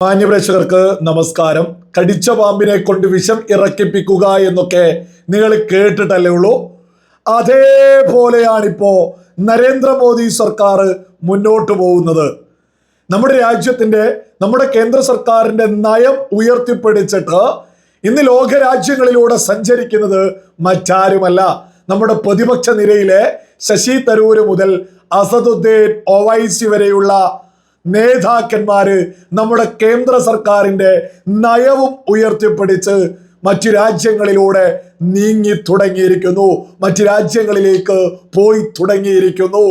മാന്യപ്രേക്ഷകർക്ക് നമസ്കാരം. കടിച്ച പാമ്പിനെ കൊണ്ട് വിഷം ഇറക്കിപ്പിക്കുക എന്നൊക്കെ നിങ്ങൾ കേട്ടിട്ടല്ലേ ഉള്ളൂ. അതേപോലെയാണിപ്പോ നരേന്ദ്രമോദി സർക്കാർ മുന്നോട്ട് പോകുന്നത്. നമ്മുടെ രാജ്യത്തിന്റെ നമ്മുടെ കേന്ദ്ര സർക്കാരിന്റെ നയം ഉയർത്തിപ്പിടിച്ചിട്ട് ഇന്ന് ലോകരാജ്യങ്ങളിലൂടെ സഞ്ചരിക്കുന്നത് മറ്റാരുമല്ല. നമ്മുടെ പ്രതിപക്ഷ നിരയിലെ ശശി തരൂര് മുതൽ അസദുദ്ദീൻ ഒവൈസി വരെയുള്ള നേതാക്കന്മാര് നമ്മുടെ കേന്ദ്ര സർക്കാരിന്റെ നയവും ഉയർത്തിപ്പിടിച്ച് മറ്റു രാജ്യങ്ങളിലൂടെ നീങ്ങി തുടങ്ങിയിരിക്കുന്നു. മറ്റു രാജ്യങ്ങളിലേക്ക് പോയി തുടങ്ങിയിരിക്കുന്നു.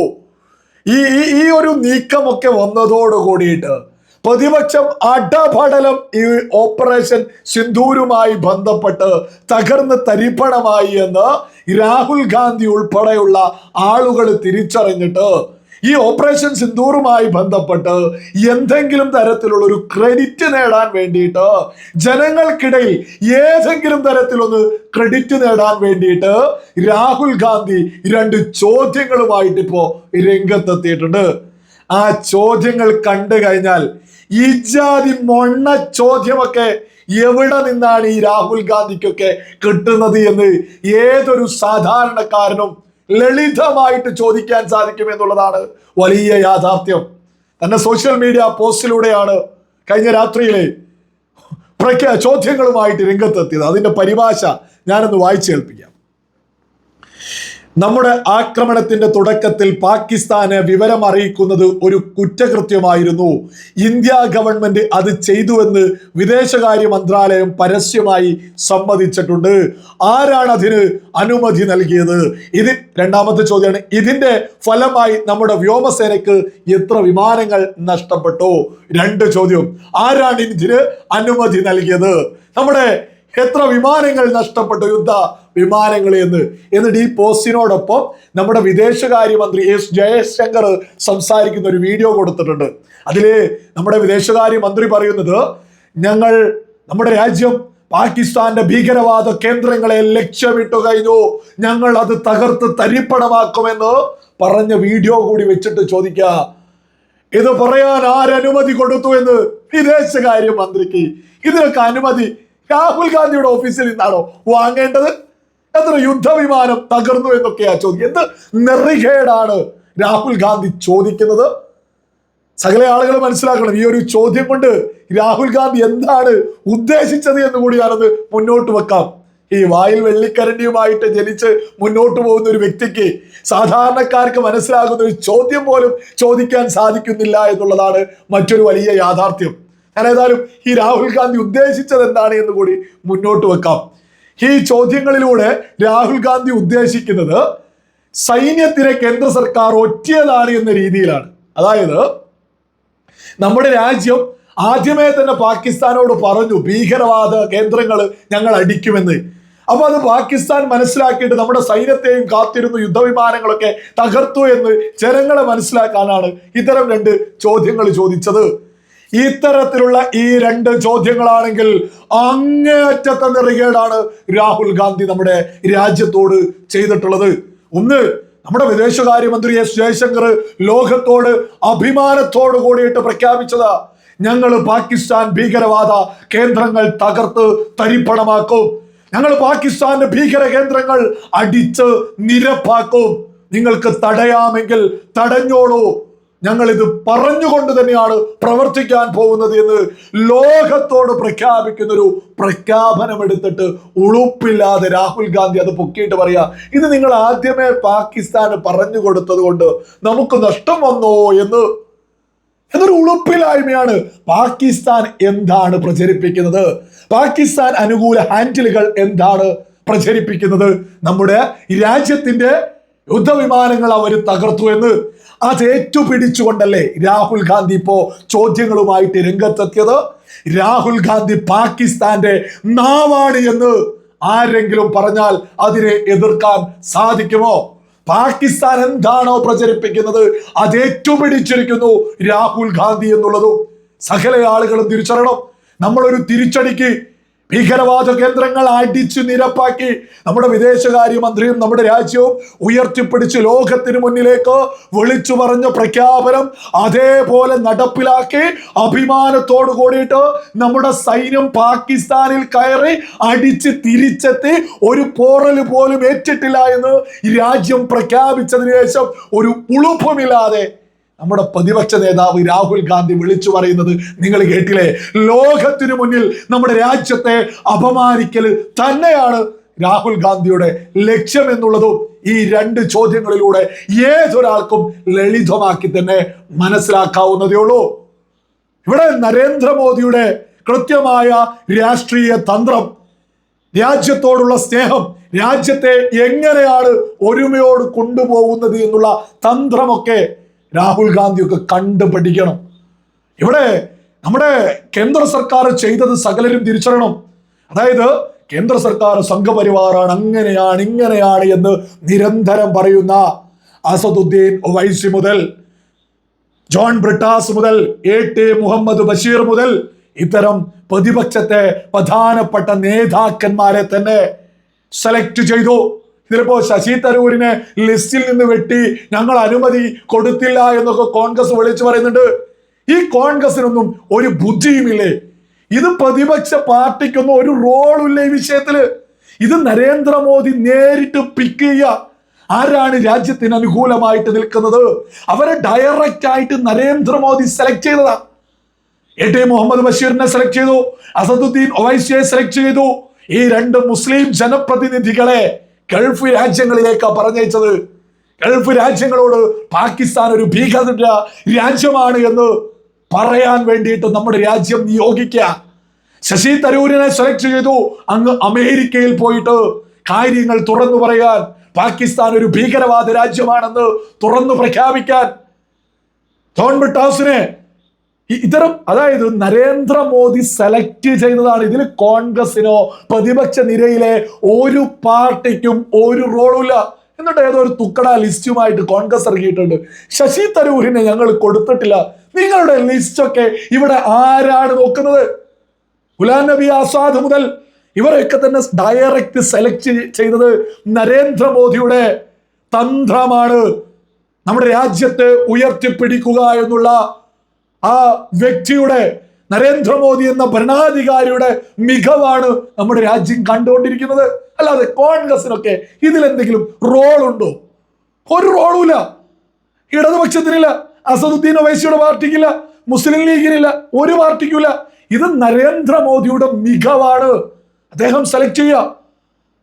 ഈ ഈ ഒരു നീക്കമൊക്കെ വന്നതോട് കൂടിയിട്ട് പ്രതിപക്ഷം അടപടലം ഈ ഓപ്പറേഷൻ സിന്ധൂരുമായി ബന്ധപ്പെട്ട് തകർന്ന് തരിപ്പണമായി എന്ന് രാഹുൽ ഗാന്ധി ഉൾപ്പെടെയുള്ള ആളുകൾ തിരിച്ചറിഞ്ഞിട്ട് ഈ ഓപ്പറേഷൻ സിന്ദൂറുമായി ബന്ധപ്പെട്ട് എന്തെങ്കിലും തരത്തിലുള്ള ഒരു ക്രെഡിറ്റ് നേടാൻ വേണ്ടിയിട്ട് ജനങ്ങൾക്കിടയിൽ ഏതെങ്കിലും തരത്തിലൊന്ന് ക്രെഡിറ്റ് നേടാൻ വേണ്ടിയിട്ട് രാഹുൽ ഗാന്ധി രണ്ട് ചോദ്യങ്ങളുമായിട്ട് ഇപ്പോ രംഗത്തെത്തിയിട്ടുണ്ട്. ആ ചോദ്യങ്ങൾ കണ്ടു കഴിഞ്ഞാൽ ഈ ജാതി മൊണ്ണ ചോദ്യമൊക്കെ എവിടെ നിന്നാണ് ഈ രാഹുൽ ഗാന്ധിക്കൊക്കെ കിട്ടുന്നത് എന്ന് ഏതൊരു സാധാരണക്കാരനും ലളിതമായിട്ട് ചോദിക്കാൻ സാധിക്കും എന്നുള്ളതാണ് വലിയ യാഥാർത്ഥ്യം. തന്നെ സോഷ്യൽ മീഡിയ പോസ്റ്റിലൂടെയാണ് കഴിഞ്ഞ രാത്രിയിലെ പ്രഖ്യാ ചോദ്യങ്ങളുമായിട്ട് രംഗത്തെത്തിയത്. അതിന്റെ പരിഭാഷ ഞാനൊന്ന് വായിച്ചു കേൾപ്പിക്കാം. നമ്മുടെ ആക്രമണത്തിന്റെ തുടക്കത്തിൽ പാകിസ്ഥാന് വിവരം അറിയിക്കുന്നത് ഒരു കുറ്റകൃത്യമായിരുന്നു. ഇന്ത്യ ഗവൺമെന്റ് അത് ചെയ്തുവെന്ന് വിദേശകാര്യ മന്ത്രാലയം പരസ്യമായി സമ്മതിച്ചിട്ടുണ്ട്. ആരാണ് അതിന് അനുമതി നൽകിയത്? ഇത് രണ്ടാമത്തെ ചോദ്യമാണ് ഇതിന്റെ ഫലമായി നമ്മുടെ വ്യോമസേനയ്ക്ക് എത്ര വിമാനങ്ങൾ നഷ്ടപ്പെട്ടു? രണ്ട് ചോദ്യം ആരാണ് ഇതിന് അനുമതി നൽകിയത്? നമ്മുടെ എത്ര വിമാനങ്ങൾ നഷ്ടപ്പെട്ടു? യുദ്ധ വിമാനങ്ങൾ എന്ന്. എന്നിട്ട് ഈ പോസ്റ്റിനോടൊപ്പം നമ്മുടെ വിദേശകാര്യമന്ത്രി എസ് ജയശങ്കർ സംസാരിക്കുന്ന ഒരു വീഡിയോ കൊടുത്തിട്ടുണ്ട്. അതിൽ നമ്മുടെ വിദേശകാര്യമന്ത്രി പറയുന്നത് ഞങ്ങൾ നമ്മുടെ രാജ്യം പാകിസ്ഥാന്റെ ഭീകരവാദ കേന്ദ്രങ്ങളെ ലക്ഷ്യമിട്ടു കഴിഞ്ഞു. ഞങ്ങൾ അത് തകർത്ത് തരിപ്പണമാക്കുമെന്ന് പറഞ്ഞ വീഡിയോ കൂടി വെച്ചിട്ട് ചോദിക്കുക ഇത് പറയാൻ ആരനുമതി കൊടുത്തു എന്ന് വിദേശകാര്യ മന്ത്രിക്ക് ഇതിനൊക്കെ അനുമതി രാഹുൽ ഗാന്ധിയുടെ ഓഫീസിൽ നിന്നാണോ വാങ്ങേണ്ടത്? എത്ര യുദ്ധവിമാനം തകർന്നു എന്നൊക്കെയാ ചോദ്യം. എന്ത് നെറികേടാണ് രാഹുൽ ഗാന്ധി ചോദിക്കുന്നത്? സകല ആളുകൾ മനസ്സിലാക്കണം. ഈ ഒരു ചോദ്യം കൊണ്ട് രാഹുൽ ഗാന്ധി എന്താണ് ഉദ്ദേശിച്ചത് എന്ന് കൂടി ഞാനത് മുന്നോട്ട് വെക്കാം. ഈ വായിൽ വെള്ളിക്കരണ്ടിയുമായിട്ട് ജനിച്ച് മുന്നോട്ട് പോകുന്ന ഒരു വ്യക്തിക്ക് സാധാരണക്കാർക്ക് മനസ്സിലാകുന്ന ഒരു ചോദ്യം പോലും ചോദിക്കാൻ സാധിക്കുന്നില്ല എന്നുള്ളതാണ് മറ്റൊരു വലിയ യാഥാർത്ഥ്യം. ഞാൻ ഏതായാലും ഈ രാഹുൽ ഗാന്ധി ഉദ്ദേശിച്ചത് എന്താണ് എന്ന് കൂടി മുന്നോട്ട് വെക്കാം. ഈ ചോദ്യങ്ങളിലൂടെ രാഹുൽ ഗാന്ധി ഉദ്ദേശിക്കുന്നത് സൈന്യത്തിനെ കേന്ദ്ര സർക്കാർ ഒറ്റിയതാണ് എന്ന രീതിയിലാണ്. അതായത് നമ്മുടെ രാജ്യം ആദ്യമേ തന്നെ പാകിസ്ഥാനോട് പറഞ്ഞു ഭീകരവാദ കേന്ദ്രങ്ങൾ ഞങ്ങൾ അടിക്കുമെന്ന്. അപ്പൊ അത് പാകിസ്ഥാൻ മനസ്സിലാക്കിയിട്ട് നമ്മുടെ സൈന്യത്തെയും കാത്തിരുന്നു യുദ്ധവിമാനങ്ങളൊക്കെ തകർത്തു എന്ന് ജനങ്ങളെ മനസ്സിലാക്കാനാണ് ഇത്തരം രണ്ട് ചോദ്യങ്ങൾ ചോദിച്ചത്. ഇത്തരത്തിലുള്ള ഈ രണ്ട് ചോദ്യങ്ങളാണെങ്കിൽ അങ്ങേയറ്റത്തെ നെറികേടാണ് രാഹുൽ ഗാന്ധി നമ്മുടെ രാജ്യത്തോട് ചെയ്തിട്ടുള്ളത്. ഒന്ന് നമ്മുടെ വിദേശകാര്യമന്ത്രി എസ് ജയശങ്കർ ലോകത്തോട് അഭിമാനത്തോട് കൂടിയിട്ട് പ്രഖ്യാപിച്ചത്. ഞങ്ങൾ പാകിസ്ഥാൻ ഭീകരവാദ കേന്ദ്രങ്ങൾ തകർത്ത് തരിപ്പണമാക്കും. ഞങ്ങൾ പാകിസ്ഥാന്റെ ഭീകര കേന്ദ്രങ്ങൾ അടിച്ച് നിരപ്പാക്കും. നിങ്ങൾക്ക് തടയാമെങ്കിൽ തടഞ്ഞോളൂ. ഞങ്ങൾ ഇത് പറഞ്ഞുകൊണ്ട് തന്നെയാണ് പ്രവർത്തിക്കാൻ പോകുന്നത് എന്ന് ലോകത്തോട് പ്രഖ്യാപിക്കുന്ന ഒരു പ്രഖ്യാപനം എടുത്തിട്ട് ഉളുപ്പില്ലാതെ രാഹുൽ ഗാന്ധി അത് പൊക്കിയിട്ട് പറയാ ഇത് നിങ്ങൾ ആദ്യമേ പാകിസ്ഥാന് പറഞ്ഞു കൊടുത്തത് കൊണ്ട് നമുക്ക് നഷ്ടം വന്നോ എന്ന്? എന്നൊരു ഉളുപ്പില്ലായ്മയാണ് പാകിസ്ഥാൻ എന്താണ് പ്രചരിപ്പിക്കുന്നത്? പാകിസ്ഥാൻ അനുകൂല ഹാൻഡിലുകൾ എന്താണ് പ്രചരിപ്പിക്കുന്നത്? നമ്മുടെ രാജ്യത്തിന്റെ യുദ്ധവിമാനങ്ങൾ അവർ തകർത്തു എന്ന് അത് പിടിച്ചുകൊണ്ടല്ലേ രാഹുൽ ഗാന്ധി ഇപ്പോ ചോദ്യങ്ങളുമായിട്ട് രംഗത്തെത്തിയത്? രാഹുൽ ഗാന്ധി പാകിസ്ഥാന്റെ നാവാണ് എന്ന് ആരെങ്കിലും പറഞ്ഞാൽ അതിനെ എതിർക്കാൻ സാധിക്കുമോ? പാകിസ്ഥാൻ എന്താണോ പ്രചരിപ്പിക്കുന്നത് അത് പിടിച്ചിരിക്കുന്നു രാഹുൽ ഗാന്ധി എന്നുള്ളതും സകല ആളുകളും തിരിച്ചറിയണം. നമ്മളൊരു തിരിച്ചടിക്ക് ഭീകരവാദ കേന്ദ്രങ്ങൾ അടിച്ചു നിരപ്പാക്കി നമ്മുടെ വിദേശകാര്യമന്ത്രിയും നമ്മുടെ രാജ്യവും ഉയർത്തിപ്പിടിച്ച് ലോകത്തിന് മുന്നിലേക്ക് വിളിച്ചു പറഞ്ഞ പ്രഖ്യാപനം അതേപോലെ നടപ്പിലാക്കി അഭിമാനത്തോട് കൂടിയിട്ട് നമ്മുടെ സൈന്യം പാകിസ്ഥാനിൽ കയറി അടിച്ച് തിരിച്ചെത്തി ഒരു പോറൽ പോലും ഏറ്റിട്ടില്ല എന്ന് രാജ്യം പ്രഖ്യാപിച്ചതിന് ശേഷം ഒരു ഉളുപ്പമില്ലാതെ നമ്മുടെ പ്രതിപക്ഷ നേതാവ് രാഹുൽ ഗാന്ധി വിളിച്ചു പറയുന്നത് നിങ്ങൾ കേട്ടില്ലേ? ലോകത്തിനു മുന്നിൽ നമ്മുടെ രാജ്യത്തെ അപമാനിക്കൽ തന്നെയാണ് രാഹുൽ ഗാന്ധിയുടെ ലക്ഷ്യം എന്നുള്ളതും ഈ രണ്ട് ചോദ്യങ്ങളിലൂടെ ഏതൊരാൾക്കും ലളിതമാക്കി തന്നെ മനസ്സിലാക്കാവുന്നതേ ഉള്ളൂ. ഇവിടെ നരേന്ദ്രമോദിയുടെ കൃത്യമായ രാഷ്ട്രീയ തന്ത്രം രാജ്യത്തോടുള്ള സ്നേഹം രാജ്യത്തെ എങ്ങനെയാണ് ഒരുമയോട് കൊണ്ടുപോകുന്നത് എന്നുള്ള തന്ത്രമൊക്കെ രാഹുൽ ഗാന്ധിയൊക്കെ കണ്ടു പഠിക്കണം. ഇവിടെ നമ്മുടെ കേന്ദ്ര സർക്കാർ ചെയ്തത് സകലരും തിരിച്ചറിയണം. അതായത് കേന്ദ്ര സർക്കാർ സംഘപരിവാറാണ് അങ്ങനെയാണ് ഇങ്ങനെയാണ് എന്ന് നിരന്തരം പറയുന്ന അസദുദ്ദീൻ ഒവൈസി മുതൽ ജോൺ ബ്രിട്ടാസ് മുതൽ എ ടി മുഹമ്മദ് ബഷീർ മുതൽ ഇത്തരം പ്രതിപക്ഷത്തെ പ്രധാനപ്പെട്ട നേതാക്കന്മാരെ തന്നെ സെലക്ട് ചെയ്തു. ഇതിലിപ്പോ ശശി തരൂരിനെ ലിസ്റ്റിൽ നിന്ന് വെട്ടി ഞങ്ങൾ അനുമതി കൊടുത്തില്ല എന്നൊക്കെ കോൺഗ്രസ് വിളിച്ചു പറയുന്നുണ്ട്. ഈ കോൺഗ്രസിനൊന്നും ഒരു ബുദ്ധിയുമില്ലേ? ഇത് പ്രതിപക്ഷ പാർട്ടിക്കൊന്നും ഒരു റോളുമില്ല ഈ വിഷയത്തിൽ? ഇത് നരേന്ദ്രമോദി നേരിട്ട് പിക്ക് ചെയ്യുക. ആരാണ് രാജ്യത്തിന് അനുകൂലമായിട്ട് നിൽക്കുന്നത്? അവരെ ഡയറക്റ്റ് ആയിട്ട് നരേന്ദ്രമോദി സെലക്ട് ചെയ്തതാ. എ ടി മുഹമ്മദ് ബഷീറിനെ സെലക്ട് ചെയ്തു. അസദുദ്ദീൻ ഒവൈസിയെ സെലക്ട് ചെയ്തു. ഈ രണ്ട് മുസ്ലിം ജനപ്രതിനിധികളെ ഗൾഫ് രാജ്യങ്ങളിലേക്കാ പറഞ്ഞയച്ചത്. ഗൾഫ് രാജ്യങ്ങളോട് പാകിസ്ഥാൻ ഒരു ഭീകര രാജ്യമാണ് എന്ന് പറയാൻ വേണ്ടിയിട്ട് നമ്മുടെ രാജ്യം നിയോഗിക്കുക. ശശി തരൂരിനെ സെലക്ട് ചെയ്തു. അങ്ങ് അമേരിക്കയിൽ പോയിട്ട് കാര്യങ്ങൾ തുറന്നു പറയാൻ പാകിസ്ഥാൻ ഒരു ഭീകരവാദ രാജ്യമാണെന്ന് തുറന്നു പ്രഖ്യാപിക്കാൻ. ജോൺ ബ്രിട്ടാസിനെ ഇ- ഇത്തരം അതായത് നരേന്ദ്രമോദി സെലക്ട് ചെയ്തതാണ് ഇതിൽ കോൺഗ്രസിനോ പ്രതിപക്ഷ നിരയിലെ ഒരു പാർട്ടിക്കും ഒരു റോളുമില്ല എന്നിട്ട് ഏതോ ഒരു തുക്കട ലിസ്റ്റുമായിട്ട് കോൺഗ്രസ് ഇറങ്ങിയിട്ടുണ്ട് ശശി തരൂരിനെ ഞങ്ങൾ കൊടുത്തിട്ടില്ല. നിങ്ങളുടെ ലിസ്റ്റൊക്കെ ഇവിടെ ആരാണ് നോക്കുന്നത്? ഗുലാം നബി ആസാദ് മുതൽ ഇവരൊക്കെ തന്നെ ഡയറക്റ്റ് സെലക്ട് ചെയ്തത് നരേന്ദ്രമോദിയുടെ തന്ത്രമാണ്. നമ്മുടെ രാജ്യത്തെ ഉയർത്തിപ്പിടിക്കുക എന്നുള്ള ആ വ്യക്തിയുടെ നരേന്ദ്രമോദി എന്ന ഭരണാധികാരിയുടെ മികവാണ് നമ്മുടെ രാജ്യം കണ്ടുകൊണ്ടിരിക്കുന്നത്. അല്ലാതെ കോൺഗ്രസിനൊക്കെ ഇതിലെന്തെങ്കിലും ഉണ്ടോ ഒരു റോളുമില്ല. ഇടതുപക്ഷത്തിനില്ല അസദുദ്ദീൻ ഒവൈസിയുടെ പാർട്ടിക്കില്ല മുസ്ലിം ലീഗിനില്ല ഒരു പാർട്ടിക്കുമില്ല. ഇത് നരേന്ദ്രമോദിയുടെ മികവാണ്. അദ്ദേഹം സെലക്ട് ചെയ്യുക.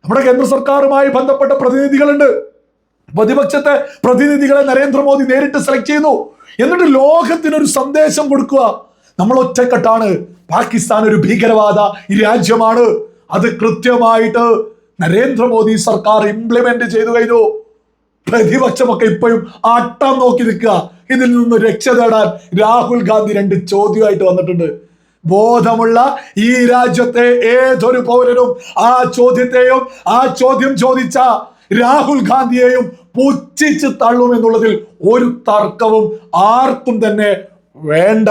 നമ്മുടെ കേന്ദ്ര സർക്കാരുമായി ബന്ധപ്പെട്ട പ്രതിനിധികളുണ്ട്. പ്രതിപക്ഷത്തെ പ്രതിനിധികളെ നരേന്ദ്രമോദി നേരിട്ട് സെലക്ട് ചെയ്യുന്നു. എന്നിട്ട് ലോകത്തിനൊരു സന്ദേശം കൊടുക്കുക. നമ്മൾ ഒറ്റക്കെട്ടാണ്. പാകിസ്ഥാൻ ഒരു ഭീകരവാദ രാജ്യമാണ്. അത് കൃത്യമായിട്ട് നരേന്ദ്രമോദി സർക്കാർ ഇംപ്ലിമെന്റ് ചെയ്തു കഴിഞ്ഞു. പ്രതിപക്ഷമൊക്കെ ഇപ്പോഴും അട്ടം നോക്കി നിൽക്കുക. ഇതിൽ നിന്ന് രക്ഷ നേടാൻ രാഹുൽ ഗാന്ധി രണ്ട് ചോദ്യമായിട്ട് വന്നിട്ടുണ്ട്. ബോധമുള്ള ഈ രാജ്യത്തെ ഏതൊരു പൗരനും ആ ചോദ്യത്തെയും ആ ചോദ്യം ചോദിച്ച രാഹുൽ ഗാന്ധിയെയും പുച്ഛിച്ച് തള്ളും എന്നുള്ളതിൽ ഒരു തർക്കവും ആർക്കും തന്നെ വേണ്ട.